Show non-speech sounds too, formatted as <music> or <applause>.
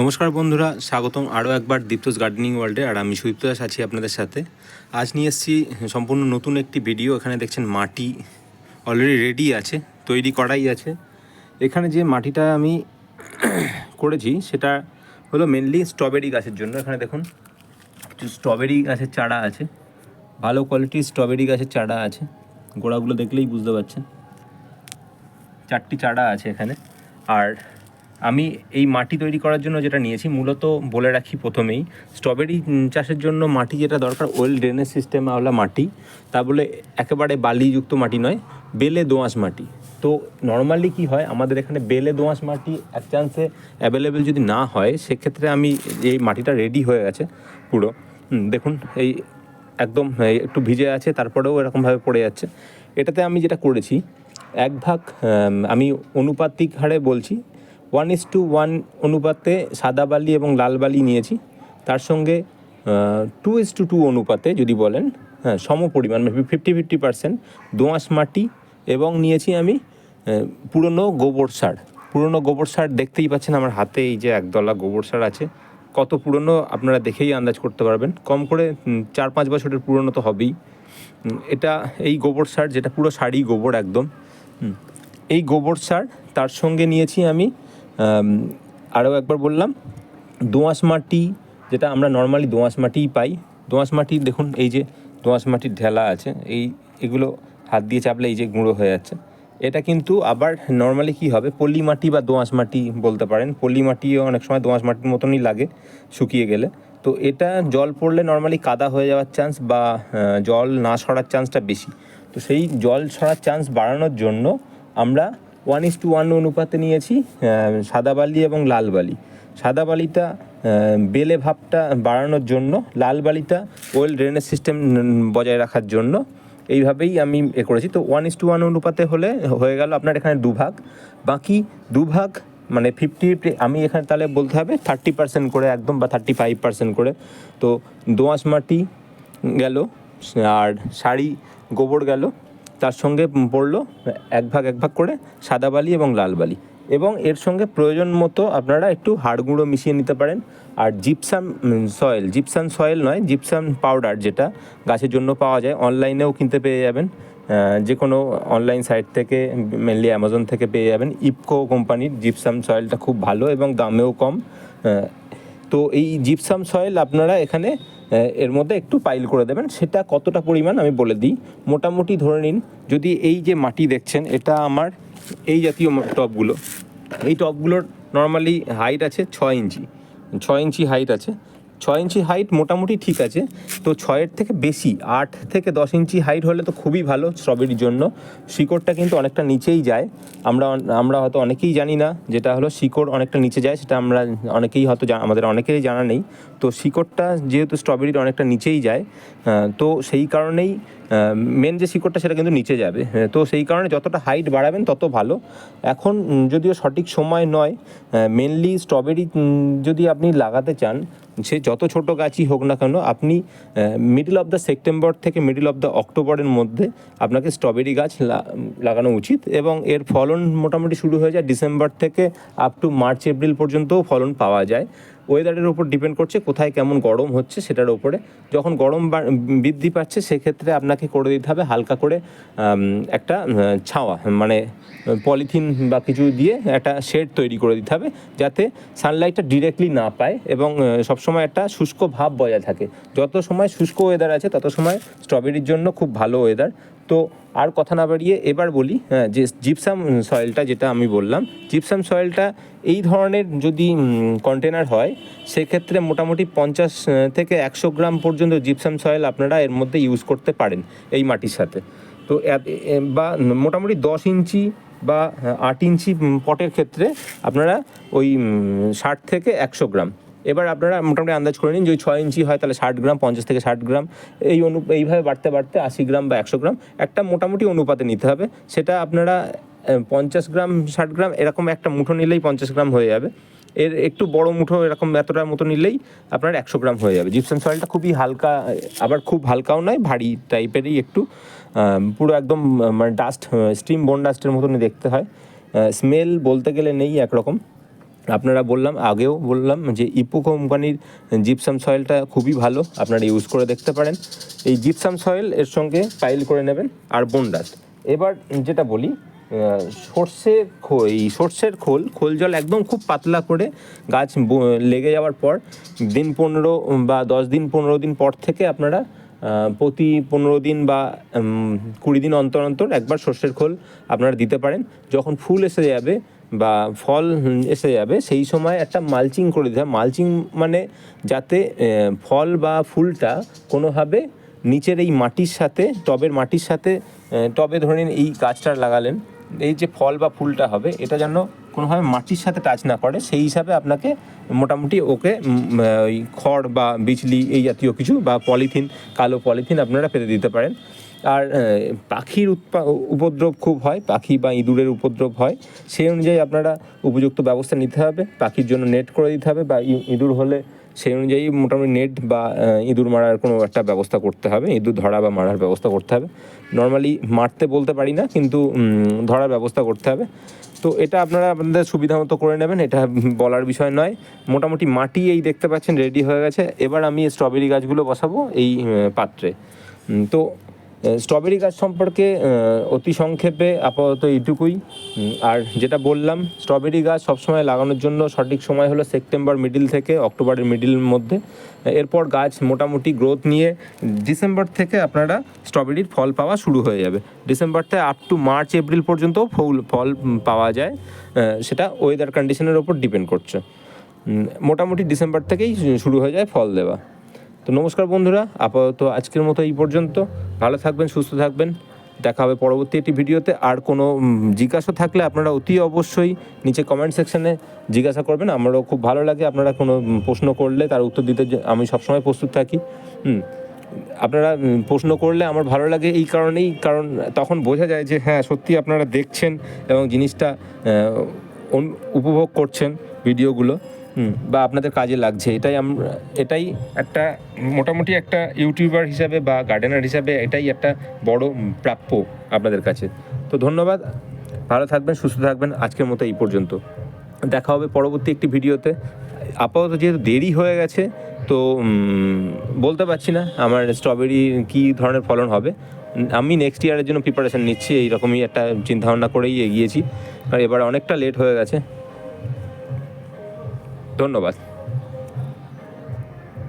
নমস্কার বন্ধুরা, স্বাগতম আরও একবার দীপ্তস গার্ডেনিং ওয়ার্ল্ডে। আর আমি সুদীপ্ত দাস আছি আপনাদের সাথে। আজ নিয়ে এসেছি সম্পূর্ণ নতুন একটি ভিডিও। এখানে দেখছেন মাটি অলরেডি রেডি আছে, তৈরি করাই আছে। এখানে যে মাটিটা আমি <coughs> করেছি, সেটা হলো মেনলি স্ট্রবেরি গাছের জন্য। এখানে দেখুন, কিছু স্ট্রবেরি গাছের চারা আছে। ভালো কোয়ালিটির স্ট্রবেরি গাছের চারা আছে। গোড়াগুলো দেখলেই বুঝতে পারছেন। চারটি চারা আছে এখানে। আর আমি এই মাটি তৈরি করার জন্য যেটা নিয়েছি, মূলত বলে রাখি প্রথমেই, স্ট্রবেরি চাষের জন্য মাটি যেটা দরকার, ওয়েল ড্রেনেজ সিস্টেম আওলা মাটি, তা বলে একেবারে বালিযুক্ত মাটি নয়, বেলে দোআঁশ মাটি। তো নর্মালি কি হয়, আমাদের এখানে বেলে দোআঁশ মাটি এক চান্সে অ্যাভেলেবেল যদি না হয়, সেক্ষেত্রে আমি এই মাটিটা রেডি হয়ে গেছে পুরো। দেখুন, এই একদম একটু ভিজে আছে, তারপরেও এরকমভাবে পড়ে যাচ্ছে। এটাতে আমি যেটা করেছি, এক ভাগ আমি অনুপাতিক হারে বলছি ওয়ান ইস টু ওয়ান অনুপাতে সাদা বালি এবং লাল বালি নিয়েছি। তার সঙ্গে টু ইস টু টু অনুপাতে যদি বলেন হ্যাঁ সম পরিমাণ ফিফটি ফিফটি পার্সেন্ট দোঁয়াশ মাটি এবং নিয়েছি আমি পুরনো গোবর সার। পুরনো গোবর সার দেখতেই পাচ্ছেন আমার হাতে এই যে একদলা গোবর সার আছে। কত পুরনো আপনারা দেখেই আন্দাজ করতে পারবেন। কম করে চার পাঁচ বছরের পুরনো তো হবেই। এটা এই গোবর সার, যেটা পুরো সারই গোবর একদম। এই গোবর সার, তার সঙ্গে নিয়েছি আমি আরও একবার বললাম, দোঁয়াশ মাটি, যেটা আমরা নর্মালি দোঁয়াশ মাটিই পাই। দোঁয়াশ মাটি, দেখুন, এই যে দোঁয়াশ মাটির ঢেলা আছে, এই, এগুলো হাত দিয়ে চাপলে এই যে গুঁড়ো হয়ে যাচ্ছে। এটা কিন্তু আবার নর্মালি কি হবে, পলি মাটি বা দোঁয়াশ মাটি বলতে পারেন। পলি মাটিও অনেক সময় দোঁয়াশ মাটির মতনই লাগে শুকিয়ে গেলে। তো এটা জল পড়লে নর্মালি কাদা হয়ে যাওয়ার চান্স বা জল না সরার চান্সটা বেশি। তো সেই জল সরার চান্স বাড়ানোর জন্য আমরা ওয়ান ইস টু ওয়ান অনুপাতে নিয়েছি সাদা বালি এবং লাল বালি। সাদা বালিটা বেলে ভাবটা বাড়ানোর জন্য, লাল বালিটা ওয়েল ড্রেনেজ সিস্টেম বজায় রাখার জন্য এইভাবেই আমি এ করেছি। তো ওয়ান ইস টু ওয়ান অনুপাতে হলে, হয়ে গেল আপনার এখানে দুভাগ। বাকি দুভাগ মানে ফিফটি আমি এখানে তাহলে বলতে হবে থার্টি পার্সেন্ট করে একদম বা থার্টি ফাইভ পার্সেন্ট করে। তো দোঁয়াশ মাটি গেল, আর শাড়ি গোবর গেল তার সঙ্গে পড়ল এক ভাগ এক ভাগ করে সাদা বালি এবং লাল বালি। এবং এর সঙ্গে প্রয়োজন মতো আপনারা একটু হাড় গুঁড়ো মিশিয়ে নিতে পারেন। আর জিপসাম সয়েল জিপসাম সয়েল নয় জিপসাম পাউডার যেটা গাছের জন্য পাওয়া যায়, অনলাইনেও কিনতে পেয়ে যাবেন। যে কোনো অনলাইন সাইট থেকে মেনলি অ্যামাজন থেকে পেয়ে যাবেন। ইপকো কোম্পানির জিপসাম সয়েলটা খুব ভালো এবং দামেও কম। তো এই জিপসাম সয়েল আপনারা এখানে এর মধ্যে একটু পাইল করে দেবেন। সেটা কতটা পরিমাণ আমি বলে দিই। মোটামুটি ধরে নিন, যদি এই যে মাটি দেখছেন, এটা আমার এই জাতীয় টপগুলো এই টপগুলোর নর্মালি হাইট আছে ছয় ইঞ্চি। ছয় ইঞ্চি হাইট আছে। ছয় ইঞ্চি হাইট মোটামুটি ঠিক আছে। তো ছয়ের থেকে বেশি, আট থেকে দশ ইঞ্চি হাইট হলে তো খুবই ভালো স্ট্রবেরির জন্য। শিকড়টা কিন্তু অনেকটা নিচেই যায়। আমরা আমরা হয়তো অনেকেই জানি না যেটা হলো শিকড় অনেকটা নিচে যায়, সেটা আমরা অনেকেই হয়তো আমাদের অনেকেরই জানা নেই। তো শিকড়টা যেহেতু স্ট্রবেরির অনেকটা নিচেই যায় তো সেই কারণেই মেন যে শিকড়টা সেটা কিন্তু নিচে যাবে। তো সেই কারণে যতটা হাইট বাড়াবেন, তত ভালো। এখন যদিও সঠিক সময় নয় মেনলি স্ট্রবেরি যদি আপনি লাগাতে চান, সে যত ছোট গাছই হোক না কেন, আপনি মিডল অফ দ্য সেপ্টেম্বর থেকে মিডল অফ দ্য অক্টোবরের মধ্যে আপনাকে স্ট্রবেরি গাছ লাগানো উচিত এবং এর ফলন মোটামুটি শুরু হয়ে যায় ডিসেম্বর থেকে আপ টু মার্চ এপ্রিল পর্যন্তও ফলন পাওয়া যায়। ওয়েদারের উপর ডিপেন্ড করছে কোথায় কেমন গরম হচ্ছে সেটার উপরে। যখন গরম বৃদ্ধি পাচ্ছে সেক্ষেত্রে আপনাকে করে দিতে হবে হালকা করে একটা ছাওয়া মানে পলিথিন বা কিছু দিয়ে একটা শেড তৈরি করে দিতে হবে যাতে সানলাইটটা ডিরেক্টলি না পায় এবং সবসময় একটা শুষ্ক ভাব বজায় থাকে। যত সময় শুষ্ক ওয়েদার আছে তত সময় স্ট্রবেরির জন্য খুব ভালো ওয়েদার তো আর কথা না বাড়িয়ে এবার বলি হ্যাঁ যে জিপসাম সয়েলটা যেটা আমি বললাম জিপসাম সয়েলটা এই ধরনের যদি কন্টেনার হয়, সেক্ষেত্রে মোটামুটি পঞ্চাশ থেকে একশো গ্রাম পর্যন্ত জিপসাম সয়েল আপনারা এর মধ্যে ইউজ করতে পারেন এই মাটির সাথে। তো বা মোটামুটি দশ ইঞ্চি বা আট ইঞ্চি পটের ক্ষেত্রে আপনারা ওই ষাট থেকে একশো গ্রাম এবার আপনারা মোটামুটি আন্দাজ করে নিন, যদি ছয় ইঞ্চি হয় তাহলে ষাট গ্রাম, পঞ্চাশ থেকে ষাট গ্রাম, এই অনু, এইভাবে বাড়তে বাড়তে আশি গ্রাম বা একশো গ্রাম, একটা মোটামুটি অনুপাতে নিতে হবে। সেটা আপনারা পঞ্চাশ গ্রাম, ষাট গ্রাম, এরকম একটা মুঠো নিলেই পঞ্চাশ গ্রাম হয়ে যাবে। এর একটু বড় মুঠো এরকম এতটার মতো নিলেই আপনার একশো গ্রাম হয়ে যাবে। জিপসাম সয়েলটা খুবই হালকা, আবার খুব হালকাও নয়, ভারী টাইপেরই একটু পুরো একদম মানে ডাস্ট স্টিম বোন ডাস্টের মতনই দেখতে হয়। স্মেল বলতে গেলে নেই একরকম। আপনারা বললাম, আগেও বললাম যে ইপো কোম্পানির জিপসাম সয়েলটা খুবই ভালো, আপনারা ইউজ করে দেখতে পারেন। এই জিপসাম সয়েল এর সঙ্গে পাইল করে নেবেন আর বন্ডাস এবার যেটা বলি সর্ষে এই সর্ষের খোল খোল জল একদম খুব পাতলা করে গাছ লেগে যাওয়ার পর দিন পনেরো বা দশ দিন, পনেরো দিন পর থেকে আপনারা প্রতি পনেরো দিন বা কুড়ি দিন অন্তর অন্তর একবার সর্ষের খোল আপনারা দিতে পারেন। যখন ফুল এসে যাবে বা ফল এসে যাবে, সেই সময় একটা মালচিং করে দিতে হয় মালচিং মানে যাতে ফল বা ফুলটা কোনোভাবে নিচের এই মাটির সাথে, টবের মাটির সাথে টবে ধরে নিন এই গাছটা লাগালেন, এই যে ফল বা ফুলটা হবে, এটা যেন কোনোভাবে মাটির সাথে টাচ না করে, সেই হিসাবে আপনাকে মোটামুটি ওকে ওই খড় বা বিজলি এই জাতীয় কিছু বা পলিথিন, কালো পলিথিন আপনারা পেতে দিতে পারেন। আর পাখির উৎপা, উপদ্রব খুব হয়, পাখি বা ইঁদুরের উপদ্রব হয়, সেই অনুযায়ী আপনারা উপযুক্ত ব্যবস্থা নিতে হবে, পাখির জন্য নেট করে দিতে হবে বা ইঁদুর হলে সেই অনুযায়ী মোটামুটি নেট বা ইঁদুর মারার কোনো একটা ব্যবস্থা করতে হবে, ইঁদুর ধরা বা মারার ব্যবস্থা করতে হবে। নর্মালি মারতে বলতে পারি না, কিন্তু ধরার ব্যবস্থা করতে হবে। তো এটা আপনারা আপনাদের সুবিধা মতো করে নেবেন, এটা বলার বিষয় নয়। মোটামুটি মাটি এই দেখতে পাচ্ছেন রেডি হয়ে গেছে। এবার আমি স্ট্রবেরি গাছগুলো বসাবো এই পাত্রে। তো স্ট্রবেরি গাছ সম্পর্কে অতি সংক্ষেপে আপাতত এইটুকুই। আর যেটা বললাম স্ট্রবেরি গাছ সবসময় লাগানোর জন্য সঠিক সময় হলো সেপ্টেম্বর মিডিল থেকে অক্টোবরের মিডিলের মধ্যে। এরপর গাছ মোটামুটি গ্রোথ নিয়ে ডিসেম্বর থেকে আপনারা স্ট্রবেরির ফল পাওয়া শুরু হয়ে যাবে। ডিসেম্বর থেকে আপ টু মার্চ এপ্রিল পর্যন্ত ফুল, ফল পাওয়া যায়। সেটা ওয়েদার কন্ডিশনের ওপর ডিপেন্ড করছে। মোটামুটি ডিসেম্বর থেকেই শুরু হয়ে যায় ফল দেওয়া। তো নমস্কার বন্ধুরা, আপাতত আজকের মতো এই পর্যন্ত। ভালো থাকবেন, সুস্থ থাকবেন। দেখা হবে পরবর্তী একটি ভিডিওতে। আর কোনো জিজ্ঞাসা থাকলে আপনারা অতি অবশ্যই নিচে কমেন্ট সেকশনে জিজ্ঞাসা করবেন। আমারও খুব ভালো লাগে আপনারা কোনো প্রশ্ন করলে তার উত্তর দিতে আমি সবসময় প্রস্তুত থাকি। হুম, আপনারা প্রশ্ন করলে আমার ভালো লাগে এই কারণেই। কারণ তখন বোঝা যায় যে হ্যাঁ সত্যি আপনারা দেখছেন এবং জিনিসটা উপভোগ করছেন ভিডিওগুলো। বা আপনাদের কাজে লাগছে, এটাই আমরা এটাই একটা মোটামুটি একটা ইউটিউবার হিসাবে বা গার্ডেনার হিসাবে এটাই একটা বড় প্রাপ্য আপনাদের কাছে। তো ধন্যবাদ, ভালো থাকবেন, সুস্থ থাকবেন, আজকের মতো এই পর্যন্ত। দেখা হবে পরবর্তী একটি ভিডিওতে। আপাতত যেহেতু দেরি হয়ে গেছে, তো বলতে পারছি না আমার স্ট্রবেরি কী ধরনের ফলন হবে। আমি নেক্সট ইয়ারের জন্য প্রিপারেশান নিচ্ছি, এইরকমই একটা চিন্তাভাবনা করেই এগিয়েছি। কারণ এবার অনেকটা লেট হয়ে গেছে। ধন্যবাদ।